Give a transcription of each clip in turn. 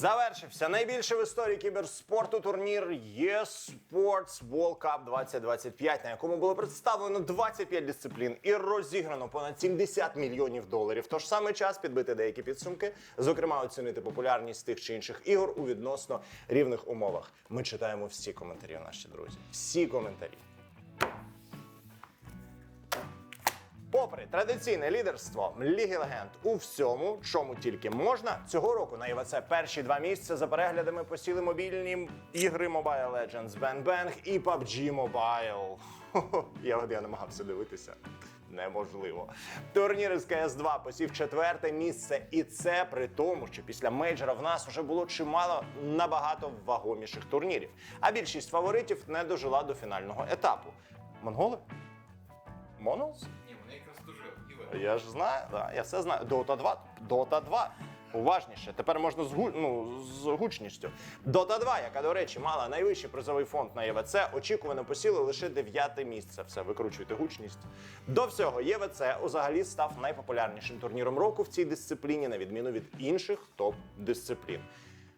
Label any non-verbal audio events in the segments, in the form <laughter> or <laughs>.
Завершився найбільший в історії кіберспорту турнір eSports World Cup 2025, на якому було представлено 25 дисциплін і розіграно понад 70 мільйонів доларів. Тож саме час підбити деякі підсумки, зокрема оцінити популярність тих чи інших ігор у відносно рівних умовах. Ми читаємо всі коментарі, наші друзі. Всі коментарі. Попри традиційне лідерство Ліги Легенд у всьому, чому тільки можна, цього року на ЄВЦ перші два місця за переглядами посіли мобільні ігри Mobile Legends Bang Bang і PUBG Mobile. <laughs> Я от я намагався дивитися. Неможливо. Турнір з КС2 посів четверте місце, і це при тому, що після мейджора в нас вже було чимало набагато вагоміших турнірів. А більшість фаворитів не дожила до фінального етапу. Монголи? Монолс? Я ж знаю, да, я все знаю. Дота 2. Дота 2. Уважніше. Тепер можна з, гу... ну, з гучністю. Дота 2, яка, до речі, мала найвищий призовий фонд на ЄВЦ, очікувано посіли лише дев'яте місце. Все, викручуйте гучність. До всього, ЄВЦ взагалі став найпопулярнішим турніром року в цій дисципліні, на відміну від інших топ-дисциплін.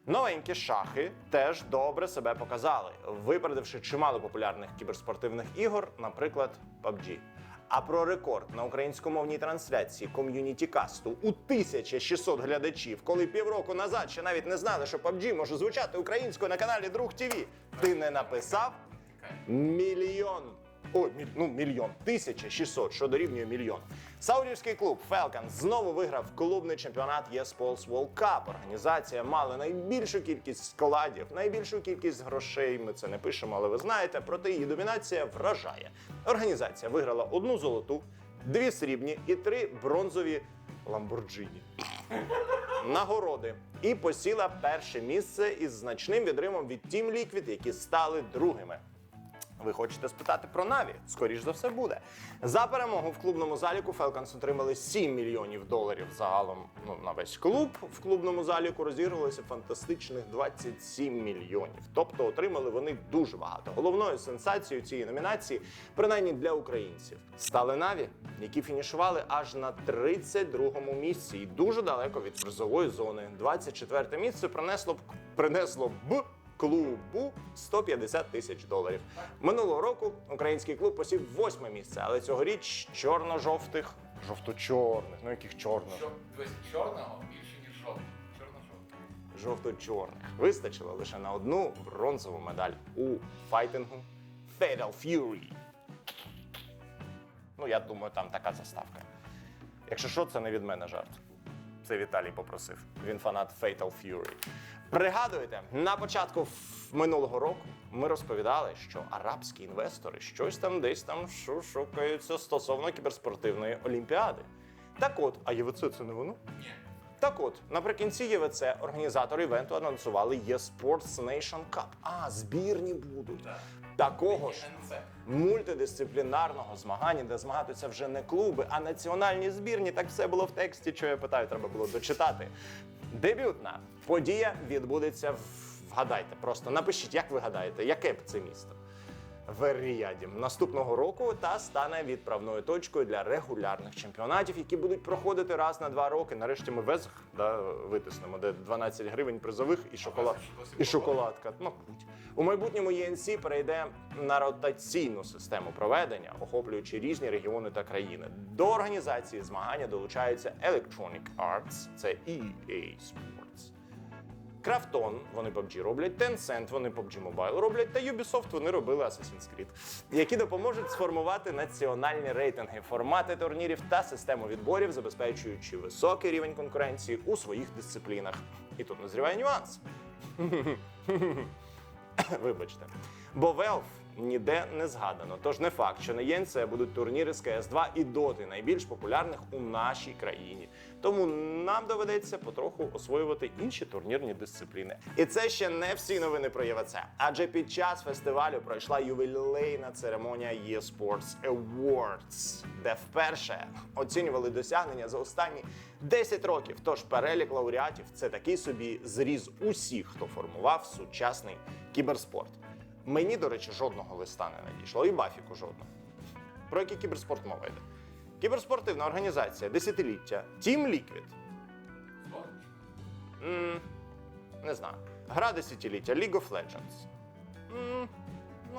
Новенькі шахи теж добре себе показали, випередивши чимало популярних кіберспортивних ігор, наприклад, PUBG. А про рекорд на українськомовній трансляції ком'юніті касту у 1600 глядачів, коли півроку назад ще навіть не знали, що PUBG може звучати українською на каналі Друг ТВ. Ти не написав мільйон. Ой, ну мільйон, 1600, що дорівнює мільйон. Саудівський клуб Falcon знову виграв клубний чемпіонат eSports World Cup. Організація мала найбільшу кількість складів, найбільшу кількість грошей. Ми це не пишемо, але ви знаєте. Проте її домінація вражає. Організація виграла одну золоту, дві срібні і три бронзові ламборджині нагороди і посіла перше місце із значним відримом від Team Liquid, які стали другими. Ви хочете спитати про Наві? Скоріш за все буде. За перемогу в клубному заліку Falcons отримали 7 мільйонів доларів загалом ну, на весь клуб. В клубному заліку розігрувалося фантастичних 27 мільйонів. Тобто отримали вони дуже багато. Головною сенсацією цієї номінації, принаймні для українців, стали Наві, які фінішували аж на 32-му місці і дуже далеко від призової зони. 24 місце принесло б принесло б клубу 150 тисяч доларів. Минулого року український клуб посів восьме місце, але цьогоріч чорно-жовтих, жовто-чорних, ну яких чорно, дивись, чорного більше, ніж жовтого. Жовто-чорних вистачило лише на одну бронзову медаль у файтингу Fatal Fury. Ну, я думаю, там така заставка. Якщо що, це не від мене жарт. Це Віталій попросив. Він фанат Fatal Fury. Пригадуєте, на початку минулого року ми розповідали, що арабські інвестори щось там десь там шукаються стосовно кіберспортивної олімпіади. Так от, а ЄВЦ це не воно? Ні. Так от, наприкінці ЄВЦ організатори івенту анонсували eSports Nation Cup. А, збірні будуть. Так. Такого ж мультидисциплінарного змагання, де змагатися вже не клуби, а національні збірні. Так все було в тексті, що я питаю, треба було дочитати. Дебютна подія відбудеться вгадайте. Просто напишіть, як ви гадаєте, яке б це місто. В Ріяді наступного року та стане відправною точкою для регулярних чемпіонатів, які будуть проходити раз на два роки. Нарешті ми везг да, витиснемо, де 12 гривень призових і шоколад і шоколадка. Ну у майбутньому ЄНС перейде на ротаційну систему проведення, охоплюючи різні регіони та країни. До організації змагання долучається Electronic Arts, це EA Sports. Крафтон вони PUBG роблять, Tencent вони PUBG Mobile роблять, та Ubisoft вони робили Assassin's Creed, які допоможуть сформувати національні рейтинги, формати турнірів та систему відборів, забезпечуючи високий рівень конкуренції у своїх дисциплінах. І тут назріває нюанс. <coughs> Вибачте. Бо Valve ніде не згадано. Тож не факт, що на ЄНЦ будуть турніри з CS2 і доти найбільш популярних у нашій країні. Тому нам доведеться потроху освоювати інші турнірні дисципліни. І це ще не всі новини про ЄВЦ. Адже під час фестивалю пройшла ювілейна церемонія eSports Awards, де вперше оцінювали досягнення за останні 10 років. Тож перелік лауреатів це такий собі зріз усіх, хто формував сучасний кіберспорт. Мені, до речі, жодного листа не надійшло, і Бафіку жодного. Про який кіберспорт мова йде? Кіберспортивна організація десятиліття Team Liquid. М, не знаю. Гра десятиліття League of Legends. М,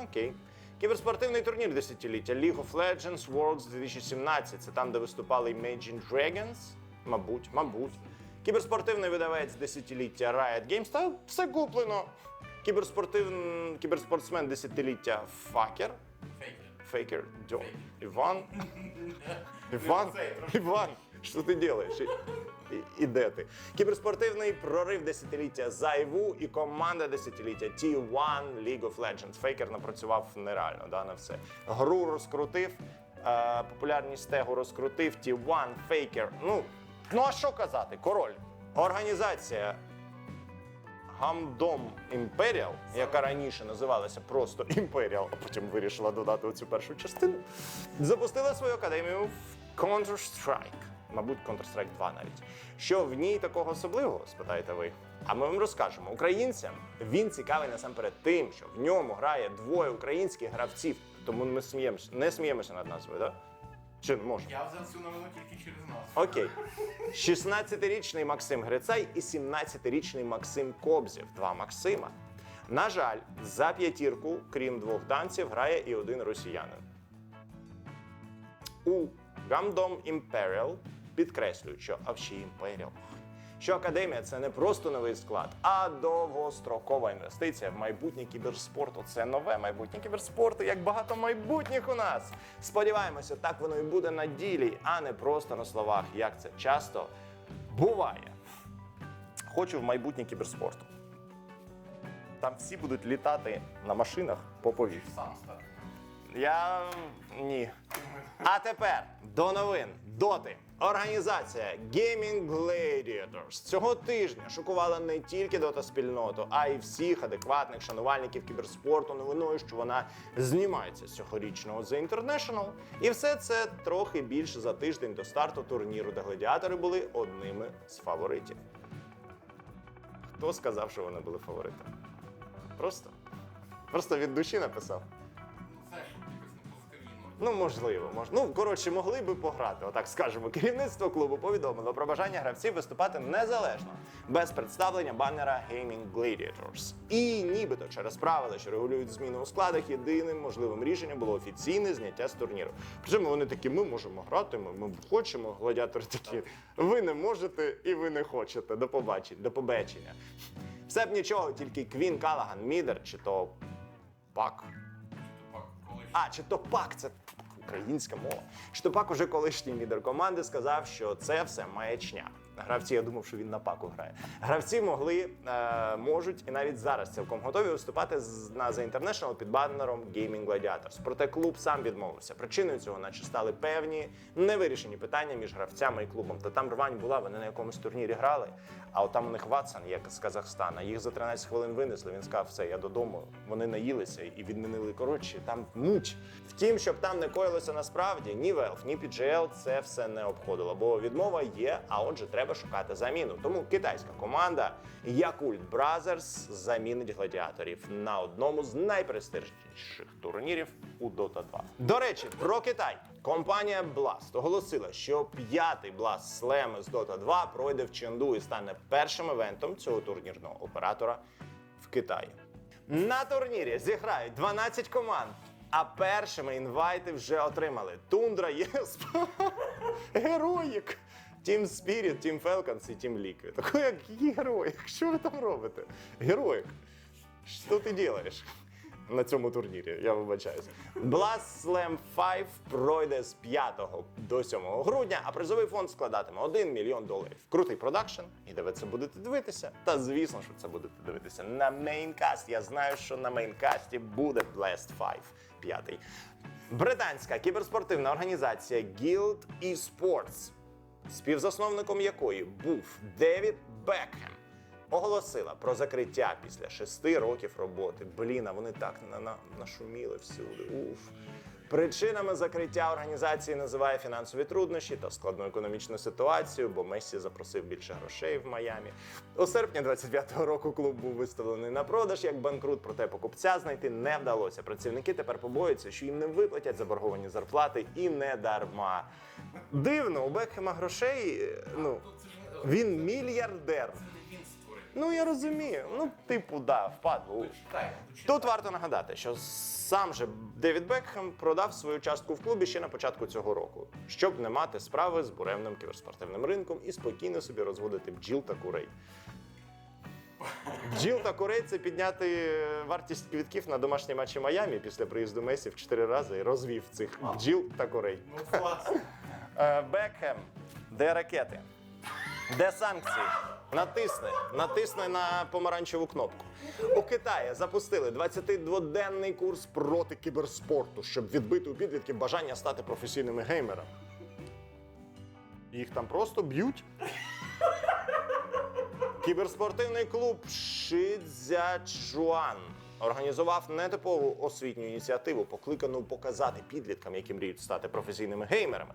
окей. Кіберспортивний турнір десятиліття League of Legends Worlds 2017. Це там, де виступали Imagine Dragons. Мабуть, мабуть. Кіберспортивний видавець десятиліття Riot Games. Та все куплено. Кіберспортивний кіберспортсмен десятиліття Факер. Фейкер. Фейкер. Іван. <laughs> Іван. Іван. Що ти робиш? І де ти? Кіберспортивний прорив десятиліття Зайву і команда десятиліття T1 League of Legends. Фейкер напрацював нереально да, на все. Гру розкрутив, е, популярність тегу розкрутив, T1, Фейкер. Ну, ну а що казати? Король. Організація Гамдом Імперіал, яка раніше називалася просто Імперіал, а потім вирішила додати оцю першу частину, запустила свою академію в Counter-Strike. Мабуть, Counter-Strike 2 навіть. Що в ній такого особливого, спитаєте ви? А ми вам розкажемо. Українцям він цікавий насамперед тим, що в ньому грає двоє українських гравців. Тому ми сміємося, не сміємося над назвою, так? Чи можу? Я взяв цю новину тільки через нас. Окей. 16-річний Максим Грицай і 17-річний Максим Кобзєв. Два Максима. На жаль, за п'ятірку, крім двох данців, грає і один росіянин. У Гамдом Імперіал підкреслюю, що а ще Імперіал. Що академія це не просто новий склад, а довгострокова інвестиція в майбутнє кіберспорту. Це нове майбутнє кіберспорту, як багато майбутніх у нас. Сподіваємося, так воно і буде на ділі, а не просто на словах, як це часто буває. Хочу в майбутнє кіберспорту. Там всі будуть літати на машинах по повітрю. Я ні. А тепер до новин. Доти. Організація Gaming Gladiators цього тижня шокувала не тільки дота спільноту, а й всіх адекватних шанувальників кіберспорту новиною, що вона знімається з цьогорічного The International. І все це трохи більше за тиждень до старту турніру, де гладіатори були одними з фаворитів. Хто сказав, що вони були фаворитами? Просто. Просто від душі написав. Ну, можливо, мож... Ну, коротше, могли би пограти, отак скажемо. Керівництво клубу повідомило про бажання гравців виступати незалежно, без представлення баннера Gaming Gladiators. І нібито через правила, що регулюють зміни у складах, єдиним можливим рішенням було офіційне зняття з турніру. Причому вони такі: ми можемо грати, ми, ми хочемо. Гладіатори такі. Ви не можете і ви не хочете. До побачення, до побачення. Все б нічого, тільки Квін Калаган Мідер чи то Пак. А, чи то пак, це українська мова. Штопак уже колишній лідер команди сказав, що це все маячня. Гравці, я думав, що він на паку грає. Гравці могли, е, можуть і навіть зараз цілком готові виступати з- на The International під баннером Gaming Gladiators. Проте клуб сам відмовився. Причиною цього, наче стали певні невирішені питання між гравцями і клубом. Та там рвань була, вони на якомусь турнірі грали. А от там у них Ватсан, як з Казахстана. Їх за 13 хвилин винесли. Він сказав, все, я додому. Вони наїлися і відмінили коротше. Там муч. Втім, щоб там не коїлося насправді, ні Valve, ні PGL це все не обходило, бо відмова є, а отже, треба шукати заміну. Тому китайська команда Yakult Brothers замінить гладіаторів на одному з найпрестижніших турнірів у Dota 2. До речі, про Китай. Компанія Blast оголосила, що п'ятий Blast Slam з Dota 2 пройде в Ченду і стане першим івентом цього турнірного оператора в Китаї. На турнірі зіграють 12 команд. А першими інвайти вже отримали Тундра Єсп, <laughs> Героїк, Team Spirit, Team Falcons і Team Liquid. Такий як героїк. Що ви там робите? Героїк. Що ти робиш? На цьому турнірі, я вибачаюся. Blast Slam 5 пройде з 5 до 7 грудня, а призовий фонд складатиме 1 мільйон доларів. Крутий продакшн, і де ви це будете дивитися. Та звісно, що це будете дивитися на мейнкаст. Я знаю, що на мейнкасті буде Blast 5 п'ятий. Британська кіберспортивна організація Guild eSports, співзасновником якої був Девід Бекхем, оголосила про закриття після шести років роботи. Блін, а вони так на, на, нашуміли всюди. Уф. Причинами закриття організації називає фінансові труднощі та складну економічну ситуацію, бо Мессі запросив більше грошей в Майамі. У серпні 25-го року клуб був виставлений на продаж як банкрут, проте покупця знайти не вдалося. Працівники тепер побоюються, що їм не виплатять заборговані зарплати і не дарма. Дивно, у Бекхема грошей, е, ну він мільярдер. Ну я розумію. Ну, типу, да, впадло. Тут варто нагадати, що сам же Девід Бекхем продав свою частку в клубі ще на початку цього року, щоб не мати справи з буремним кіберспортивним ринком і спокійно собі розводити бджіл та курей. Бджіл та курей це підняти вартість квітків на домашні матчі Майамі після приїзду Месі в чотири рази і розвів цих бджіл та курей. Ну клас. Е, Бекхем, де ракети? Де санкції? Натисни, натисни на помаранчеву кнопку. У Китаї запустили 22-денний курс проти кіберспорту, щоб відбити у підлітків бажання стати професійними геймерами. Їх там просто б'ють. Кіберспортивний клуб Шидзячуан організував нетипову освітню ініціативу, покликану показати підліткам, які мріють стати професійними геймерами,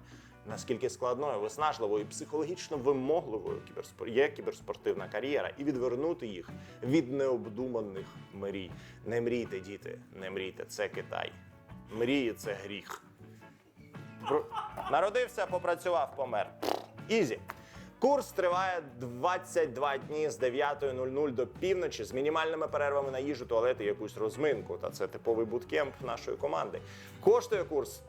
наскільки складною, виснажливою і психологічно вимогливою є кіберспортивна кар'єра, і відвернути їх від необдуманих мрій. Не мрійте, діти, не мрійте, це Китай. Мрії це гріх. Народився, попрацював, помер. Ізі. Курс триває 22 дні з 9.00 до півночі з мінімальними перервами на їжу, туалет і якусь розминку. Та це типовий буткемп нашої команди. Коштує курс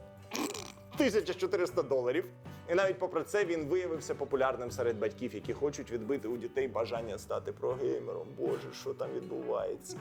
1400 доларів. І навіть попри це він виявився популярним серед батьків, які хочуть відбити у дітей бажання стати прогеймером. Боже, що там відбувається?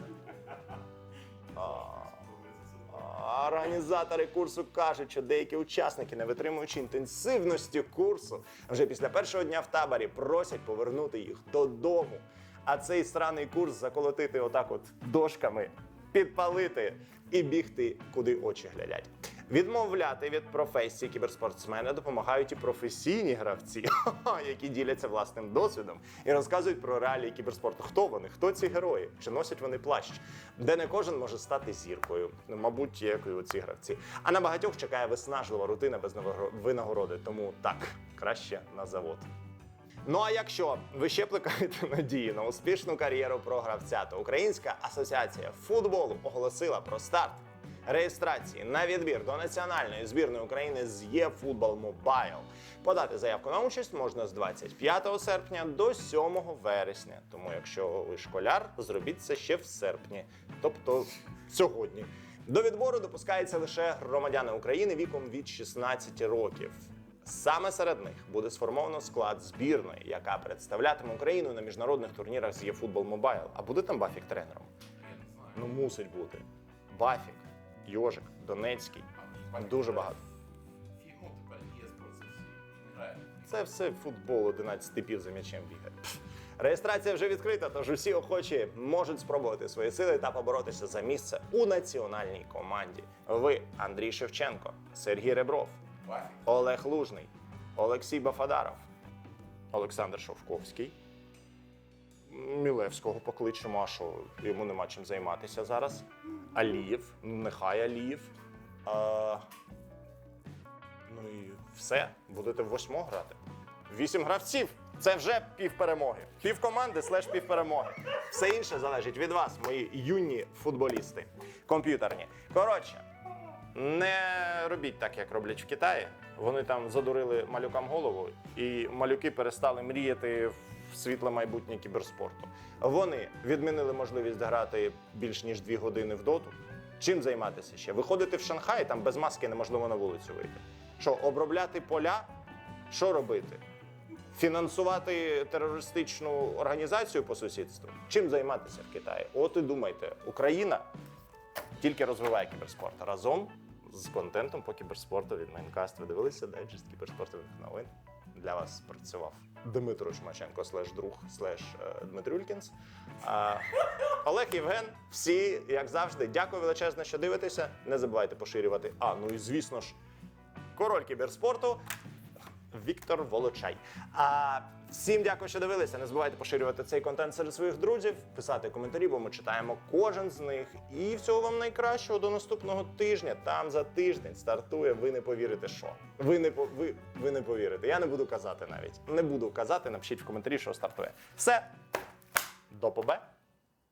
Організатори курсу кажуть, що деякі учасники, не витримуючи інтенсивності курсу, вже після першого дня в таборі просять повернути їх додому. А цей сраний курс заколотити отак, от дошками, підпалити і бігти, куди очі глядять. Відмовляти від професії кіберспортсмена допомагають і професійні гравці, <laughs> які діляться власним досвідом і розказують про реалії кіберспорту. Хто вони? Хто ці герої? Чи носять вони плащ? Де не кожен може стати зіркою, ну, мабуть, як і ці гравці. А на багатьох чекає виснажлива рутина без винагороди. Тому так краще на завод. Ну а якщо ви ще плекаєте надії на успішну кар'єру про гравця, то Українська асоціація футболу оголосила про старт реєстрації на відбір до національної збірної України з eFootball Mobile. Подати заявку на участь можна з 25 серпня до 7 вересня. Тому, якщо ви школяр, зробіть це ще в серпні, тобто сьогодні. До відбору допускаються лише громадяни України віком від 16 років. Саме серед них буде сформовано склад збірної, яка представлятиме Україну на міжнародних турнірах з eFootball Mobile. А буде там Бафік тренером? Ну мусить бути. Бафік, Йожик, Донецький. Дуже багато. Фільму тепер є грає. Це все футбол 11 типів за м'ячем бігає. Реєстрація вже відкрита, тож усі охочі можуть спробувати свої сили та поборотися за місце у національній команді. Ви Андрій Шевченко, Сергій Ребров, Олег Лужний, Олексій Бафадаров, Олександр Шовковський. Мілевського покличемо, а що йому нема чим займатися зараз. Алієв, ну нехай Алієв. А, ну і все, будете в восьмо грати. Вісім гравців. Це вже пів перемоги. Пів команди слеш пів перемоги. Все інше залежить від вас, мої юні футболісти, комп'ютерні. Коротше, не робіть так, як роблять в Китаї. Вони там задурили малюкам голову, і малюки перестали мріяти в світле майбутнє кіберспорту. Вони відмінили можливість грати більш ніж дві години в доту. Чим займатися ще? Виходити в Шанхай, там без маски неможливо на вулицю вийти. Що, обробляти поля? Що робити? Фінансувати терористичну організацію по сусідству? Чим займатися в Китаї? От і думайте, Україна тільки розвиває кіберспорт разом з контентом по кіберспорту від Майнкаст. Ви дивилися дайджест кіберспортивних новин. Для вас працював Дмитро Шмаченко, слеш друг, слеш е, Дмитрюлькінс. Олег Євген. Всі, як завжди, дякую величезно, що дивитеся. Не забувайте поширювати. А, ну і звісно ж, король кіберспорту. Віктор Волочай. А всім дякую, що дивилися. Не забувайте поширювати цей контент серед своїх друзів, писати коментарі, бо ми читаємо кожен з них. І всього вам найкращого до наступного тижня. Там за тиждень стартує. Ви не повірите, що ви не по- ви, ви не повірите. Я не буду казати навіть. Не буду казати. Напишіть в коментарі, що стартує. Все до побе.